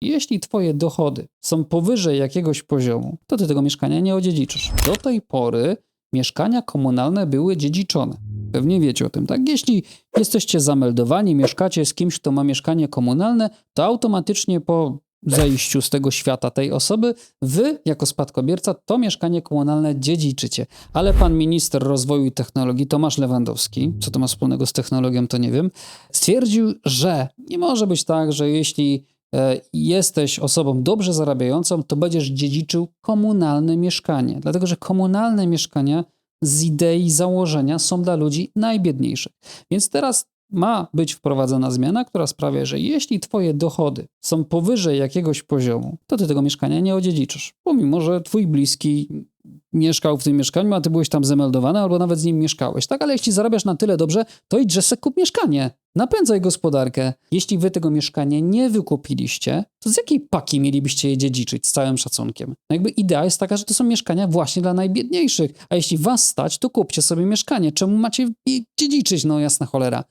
Jeśli twoje dochody są powyżej jakiegoś poziomu, to ty tego mieszkania nie odziedziczysz. Do tej pory mieszkania komunalne były dziedziczone. Pewnie wiecie o tym, tak? Jeśli jesteście zameldowani, mieszkacie z kimś, kto ma mieszkanie komunalne, to automatycznie po zejściu z tego świata tej osoby, wy jako spadkobierca to mieszkanie komunalne dziedziczycie. Ale pan minister rozwoju i technologii Tomasz Lewandowski, co to ma wspólnego z technologią, to nie wiem, stwierdził, że nie może być tak, że jeśli jesteś osobą dobrze zarabiającą, to będziesz dziedziczył komunalne mieszkanie. Dlatego, że komunalne mieszkania z idei założenia są dla ludzi najbiedniejszych. Więc teraz ma być wprowadzona zmiana, która sprawia, że jeśli twoje dochody są powyżej jakiegoś poziomu, to ty tego mieszkania nie odziedziczysz. Pomimo, że twój bliski mieszkał w tym mieszkaniu, a ty byłeś tam zemeldowany, albo nawet z nim mieszkałeś, tak? Ale jeśli zarabiasz na tyle dobrze, to idź, że se kup mieszkanie. Napędzaj gospodarkę. Jeśli wy tego mieszkania nie wykupiliście, to z jakiej paki mielibyście je dziedziczyć z całym szacunkiem? No jakby idea jest taka, że to są mieszkania właśnie dla najbiedniejszych. A jeśli was stać, to kupcie sobie mieszkanie. Czemu macie je dziedziczyć? No jasna cholera.